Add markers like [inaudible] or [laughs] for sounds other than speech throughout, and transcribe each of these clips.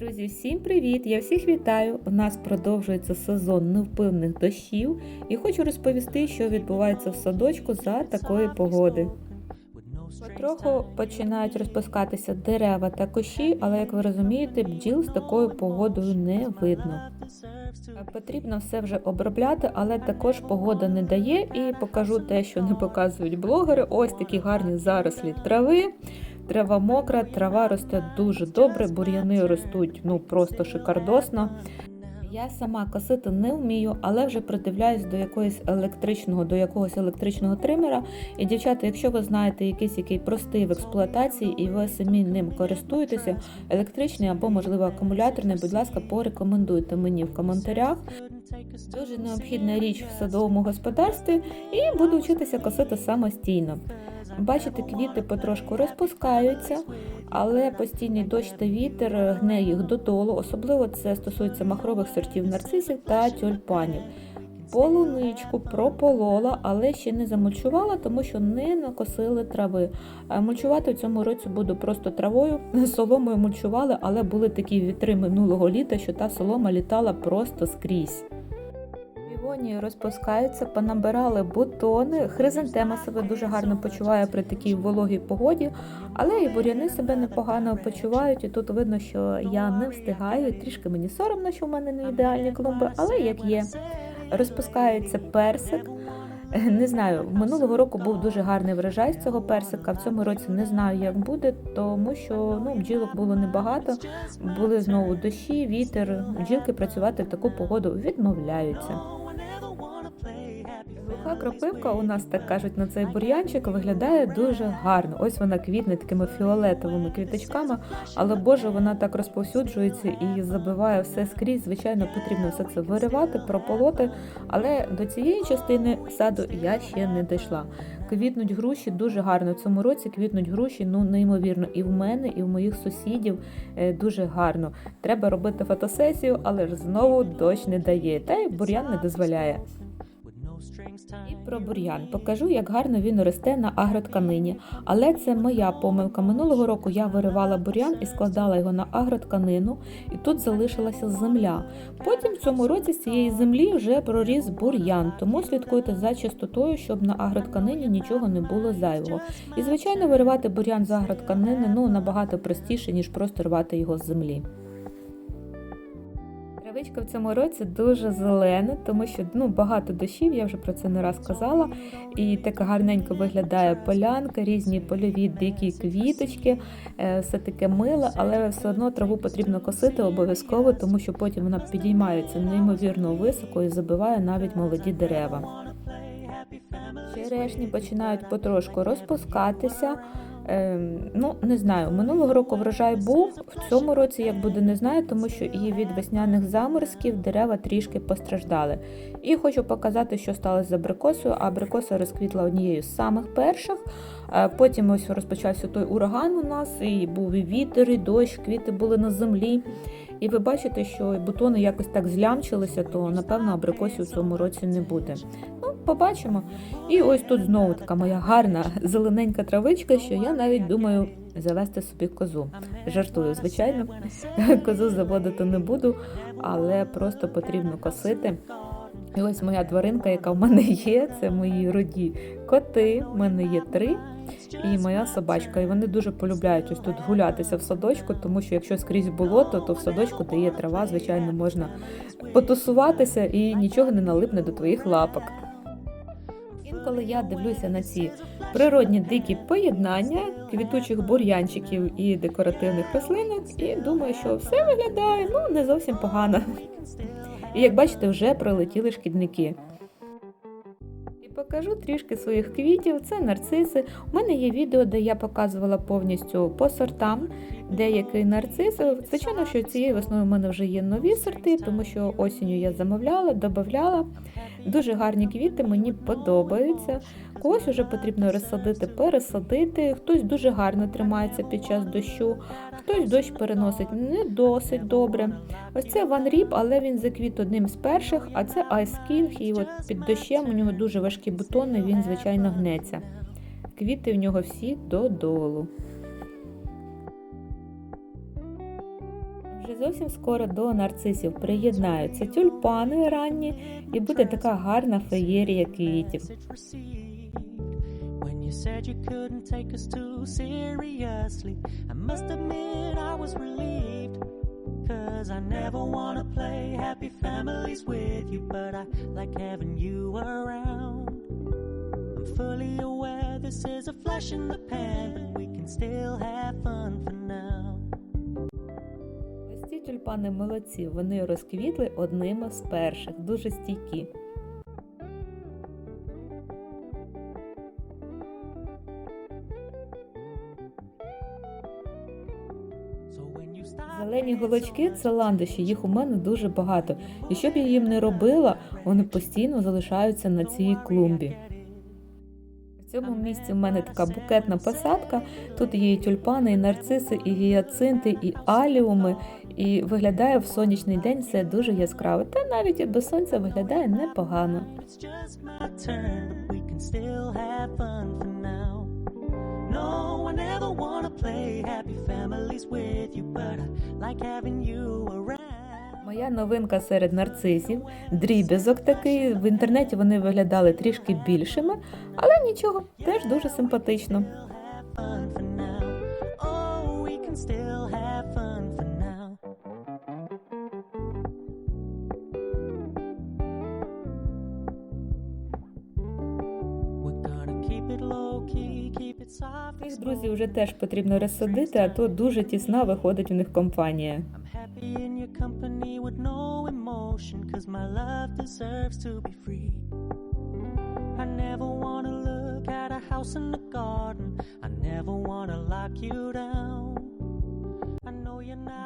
Друзі, всім привіт! Я всіх вітаю! У нас продовжується сезон невпевних дощів і хочу розповісти, що відбувається в садочку за такої погоди. Потроху починають розпускатися дерева та кущі, але як ви розумієте, бджіл з такою погодою не видно. Потрібно все вже обробляти, але також погода не дає і покажу те, що не показують блогери. Ось такі гарні зарослі трави. Трава мокра, трава росте дуже добре, бур'яни ростуть ну просто шикардосно. Я сама косити не вмію, але вже придивляюсь до якогось електричного, до якогось електричного тримера. І дівчата, якщо ви знаєте якийсь який простий в експлуатації і ви самі ним користуєтеся, електричний або можливо акумуляторний, будь ласка, порекомендуйте мені в коментарях. Дуже необхідна річ в садовому господарстві, і буду вчитися косити самостійно. Бачите, квіти потрошку розпускаються, але постійний дощ та вітер гне їх додолу. Особливо це стосується махрових сортів нарцисів та тюльпанів. Полуничку прополола, але ще не замульчувала, тому що не накосили трави. Мульчувати в цьому році буду просто травою. [laughs] Соломою мульчували, але були такі вітри минулого літа, що та солома літала просто скрізь. Півонії розпускаються, понабирали бутони. Хризантема себе дуже гарно почуває при такій вологій погоді, але і буряни себе непогано почувають. І тут видно, що я не встигаю. Трішки мені соромно, що в мене не ідеальні клумби, але як є. Розпускається персик. Не знаю, минулого року був дуже гарний врожай з цього персика. В цьому році не знаю, як буде, тому що ну, бджілок було небагато. Були знову дощі, вітер. Бджілки працювати в таку погоду відмовляються. Глуха кропивка у нас, так кажуть, на цей бур'янчик виглядає дуже гарно. Ось вона квітне такими фіолетовими квіточками, але Боже, вона так розповсюджується і забиває все скрізь. Звичайно, потрібно все це виривати, прополоти, але до цієї частини саду я ще не дійшла. Квітнуть груші дуже гарно. В цьому році квітнуть груші, ну неймовірно. І в мене, і в моїх сусідів е, дуже гарно. Треба робити фотосесію, але ж знову дощ не дає, та й бур'ян не дозволяє. І про бур'ян покажу, як гарно він росте на агротканині. Але це моя помилка. Минулого року я виривала бур'ян і складала його на агротканину, і тут залишилася земля. Потім в цьому році з цієї землі вже проріс бур'ян, тому слідкуйте за чистотою, щоб на агротканині нічого не було зайвого. І звичайно, виривати бур'ян з агротканини ну набагато простіше, ніж просто рвати його з землі. Травичка в цьому році дуже зелена, тому що ну, багато дощів, я вже про це не раз казала. І така гарненько виглядає полянка, різні польові дикі квіточки, е, все таке миле, але все одно траву потрібно косити обов'язково, тому що потім вона підіймається неймовірно високо і забиває навіть молоді дерева. Черешні починають потрошку розпускатися. Ем, ну, не знаю, минулого року врожай був, в цьому році, як буде, не знаю, тому що і від весняних заморозків дерева трішки постраждали. І хочу показати, що сталося з абрикосою. Абрикоса розквітла однією з самих перших. Е, Потім ось розпочався той ураган у нас, і був і вітер, і дощ, квіти були на землі. І ви бачите, що бутони якось так злямчилися, то напевно абрикосів у цьому році не буде. Побачимо. І ось тут знову така моя гарна зелененька травичка, що я навіть думаю завести собі козу. Жартую, звичайно, [laughs] козу заводити не буду, але просто потрібно косити. І ось моя тваринка, яка в мене є, це мої роді коти. в мене є три. І моя собачка. І вони дуже полюбляють ось тут гулятися в садочку, тому що якщо скрізь болото, то в садочку де є трава, звичайно, можна потусуватися і нічого не налипне до твоїх лапок. Інколи я дивлюся на ці природні дикі поєднання квітучих бур'янчиків і декоративних рослинок, і думаю, що все виглядає ну не зовсім погано. І як бачите, вже прилетіли шкідники. Покажу трішки своїх квітів. Це нарциси. У мене є відео, де я показувала повністю по сортам деякий нарцис. Звичайно, що цією весною в мене вже є нові сорти, тому що осінню я замовляла, додавала. Дуже гарні квіти, мені подобаються. Когось вже потрібно розсадити, пересадити. Хтось дуже гарно тримається під час дощу, хтось дощ переносить не досить добре. Ось це Ван Ріп, але він заквіт одним з перших, а це Ice King, і от під дощем у нього дуже важкі бутони, він, звичайно, гнеться. Квіти в нього всі додолу. Зовсім скоро до нарцисів приєднаються тюльпани ранні, і буде така гарна феєрія квітів. You said you couldn't take us too seriously, I must admit I was relieved. Cause I never wanna play happy families with you, but I like having you around. I'm fully aware this is a flash in the pan, but we can still have fun for now. Тюльпани молодці, вони розквітли одними з перших, дуже стійкі. Зелені голочки це ландиші, їх у мене дуже багато. І що б я їм не робила, вони постійно залишаються на цій клумбі. Цьому місці в мене така букетна посадка. Тут є і тюльпани, і нарциси, і гіацинти, і аліуми. І виглядає в сонячний день все дуже яскраво. Та навіть і без сонця виглядає непогано. No, I never wanna play happy families with you, but I like having you around. Моя новинка серед нарцисів, дріб'язок такий. В інтернеті вони виглядали трішки більшими, але нічого, теж дуже симпатично. Їх друзів вже теж потрібно розсадити, а то дуже тісна виходить у них компанія. Deserves to be free. I never wanna look at a house in the garden, I never wanna lock you down.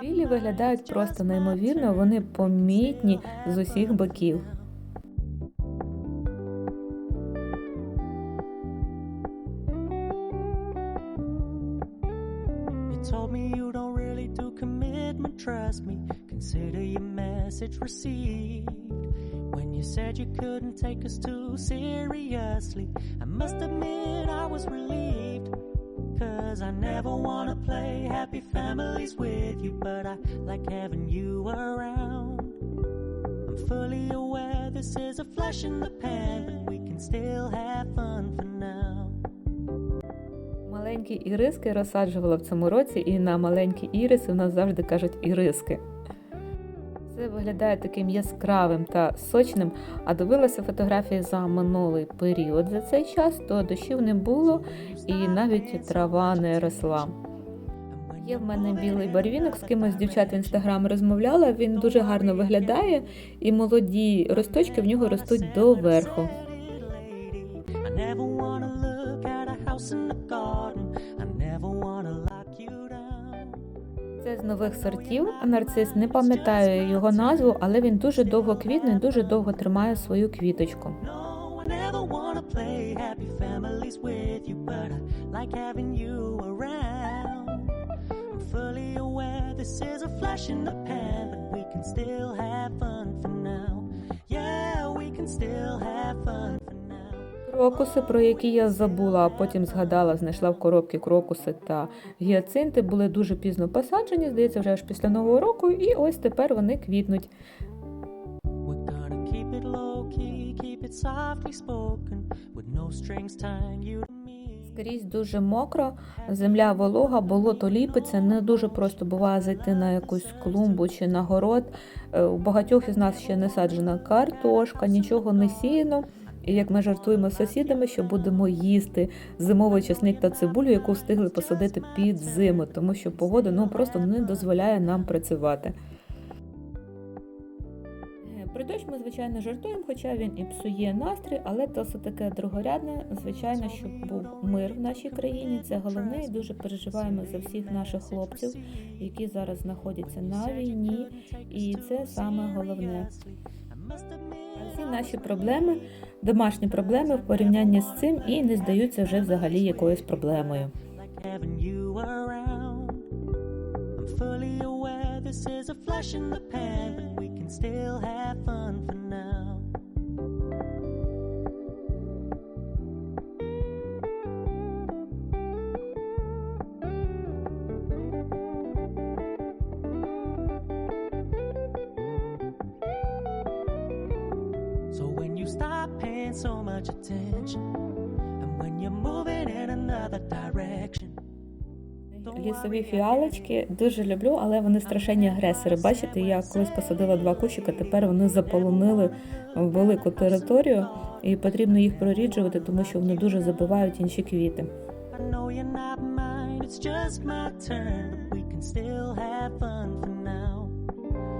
Білі виглядають просто неймовірно, вони помітні з усіх боків. Told me you don't really do commitment, trust me. Consider your message received. When you said you couldn't take us too seriously, I must admit I was relieved. Cause I never wanna play happy families with you, but I like having you around. I'm fully aware this is a flash in the pan, we can still have fun for now. Маленькі іриски розсаджувала в цьому році, і на маленькі іриси в нас завжди кажуть іриски. Виглядає таким яскравим та сочним, а дивилася фотографії за минулий період за цей час, то дощів не було і навіть трава не росла. Є в мене білий барвінок, з кимось дівчат в інстаграм розмовляла. Він дуже гарно виглядає, і молоді росточки в нього ростуть доверху. Це з нових сортів нарцис. Не пам'ятаю його назву, але він дуже довго квітне, дуже довго тримає свою квіточку. Fully aware still have fun for now. Yeah, we can still have fun. Крокуси, про які я забула, а потім згадала, знайшла в коробці крокуси та гіацинти, були дуже пізно посаджені, здається, вже аж після нового року, і ось тепер вони квітнуть. Скрізь дуже мокро, земля волога, болото ліпиться. Не дуже просто буває зайти на якусь клумбу чи на город. Е, У багатьох із нас ще не саджена картошка, нічого не сіяно. І як ми жартуємо з сусідами, що будемо їсти зимовий чесник та цибулю, яку встигли посадити під зиму, тому що погода ну просто не дозволяє нам працювати. Е, Про дощ ми, звичайно, жартуємо, хоча він і псує настрій, але то все таке другорядне. Звичайно, щоб був мир в нашій країні. Це головне і дуже переживаємо за всіх наших хлопців, які зараз знаходяться на війні, і це саме головне. Всі наші проблеми, домашні проблеми в порівнянні з цим і не здаються вже взагалі якоюсь проблемою. this is a flash in the pan, we can still have fun for now. Paying so much attention. And when you're moving in another direction. Лісові фіалочки дуже люблю, але вони страшенні агресори. Бачите, я колись посадила два кущика, тепер вони заполонили велику територію, і потрібно їх проріджувати, тому що вони дуже забивають інші квіти. It's just my turn, but we can still have fun for now.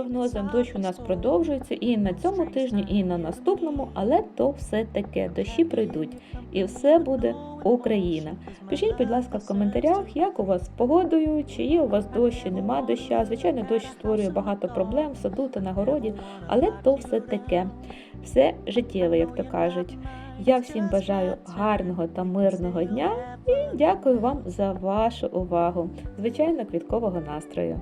прогнозам дощ у нас продовжується і на цьому тижні, і на наступному, але то все таке. Дощі прийдуть, і все буде Україна. Пишіть, будь ласка, в коментарях, як у вас з погодою, чи є у вас дощ, чи нема доща. Звичайно, дощ створює багато проблем в саду та на городі, але то все таке. Все життєве, як то кажуть. Я всім бажаю гарного та мирного дня і дякую вам за вашу увагу. Звичайно, квіткового настрою.